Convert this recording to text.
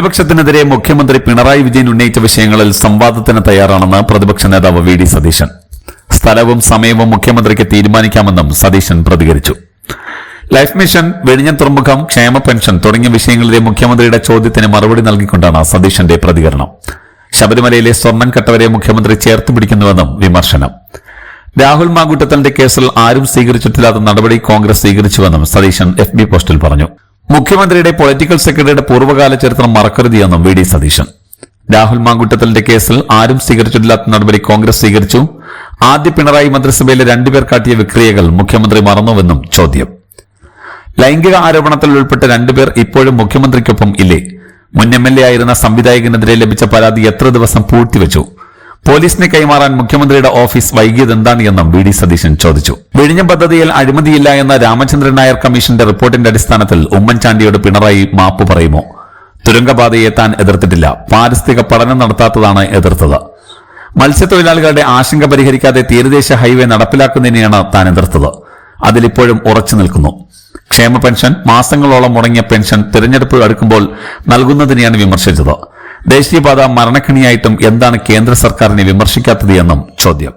പ്രതിപക്ഷത്തിനെതിരെ മുഖ്യമന്ത്രി പിണറായി വിജയൻ ഉന്നയിച്ച വിഷയങ്ങളിൽ സംവാദത്തിന് തയ്യാറാണെന്ന് പ്രതിപക്ഷ നേതാവ് വി ഡി സതീശൻ. സ്ഥലവും സമയവും മുഖ്യമന്ത്രിക്ക് തീരുമാനിക്കാമെന്നും സതീശൻ പ്രതികരിച്ചു. ലൈഫ് മിഷൻ വെടിഞ്ഞം തുറമുഖം ക്ഷേമ പെൻഷൻ തുടങ്ങിയ വിഷയങ്ങളിലെ മുഖ്യമന്ത്രിയുടെ ചോദ്യത്തിന് മറുപടി നൽകിക്കൊണ്ടാണ് സതീശന്റെ പ്രതികരണം. ശബരിമലയിലെ സ്വർണം മുഖ്യമന്ത്രി ചേർത്ത് പിടിക്കുന്നുവെന്നും വിമർശനം. രാഹുൽ മാങ്കൂട്ടത്തലിന്റെ കേസിൽ ആരും സ്വീകരിച്ചിട്ടില്ലാത്ത നടപടി കോൺഗ്രസ് സ്വീകരിച്ചുവെന്നും സതീശൻ എഫ് പോസ്റ്റിൽ പറഞ്ഞു. മുഖ്യമന്ത്രിയുടെ പൊളിറ്റിക്കൽ സെക്രട്ടറിയുടെ പൂർവകാല ചരിത്രം മറക്കരുതെന്നും വി ഡി സതീശൻ. രാഹുൽ മാങ്കുട്ടത്തലിന്റെ കേസിൽ ആരും സ്വീകരിച്ചിട്ടില്ലാത്ത നടപടി കോൺഗ്രസ് സ്വീകരിച്ചു. ആദ്യ പിണറായി മന്ത്രിസഭയിലെ രണ്ടുപേർ കാട്ടിയ വിക്രിയകൾ മുഖ്യമന്ത്രി മറന്നുവെന്നും ചോദ്യം. ലൈംഗിക ആരോപണത്തിൽ ഉൾപ്പെട്ട രണ്ടുപേർ ഇപ്പോഴും മുഖ്യമന്ത്രിക്കൊപ്പം ഇല്ലേ? മുൻ എം എൽ എ ആയിരുന്ന സംവിധായകനെതിരെ ലഭിച്ച പരാതി എത്ര ദിവസം പൂഴ്ത്തിവെച്ചു? പോലീസിനെ കൈമാറാൻ മുഖ്യമന്ത്രിയുടെ ഓഫീസ് വൈകിയത് എന്താണ് എന്നും വി ഡി സതീശൻ ചോദിച്ചു. വിഴിഞ്ഞം പദ്ധതിയിൽ അഴിമതിയില്ല എന്ന രാമചന്ദ്രൻ നായർ കമ്മീഷന്റെ റിപ്പോർട്ടിന്റെ അടിസ്ഥാനത്തിൽ ഉമ്മൻചാണ്ടിയോട് പിണറായി മാപ്പ് പറയുമോ? തുരങ്കപാതയെ താൻ എതിർത്തിട്ടില്ല. പാരിസ്ഥിതിക പഠനം നടത്താത്തതാണ് എതിർത്തത്. മത്സ്യത്തൊഴിലാളികളുടെ ആശങ്ക പരിഹരിക്കാതെ തീരദേശ ഹൈവേ നടപ്പിലാക്കുന്നതിനെയാണ് താൻ എതിർത്തത്. അതിലിപ്പോഴും ഉറച്ചു നിൽക്കുന്നു. ക്ഷേമ പെൻഷൻ മാസങ്ങളോളം മുടങ്ങിയ പെൻഷൻ തിരഞ്ഞെടുപ്പ് അടുക്കുമ്പോൾ നൽകുന്നതിനെയാണ് വിമർശിച്ചത്. ദേശീയപാത മരണക്കിണിയായിട്ടും എന്താണ് കേന്ദ്ര സർക്കാരിനെ വിമർശിക്കാത്തത് എന്നും ചോദ്യം.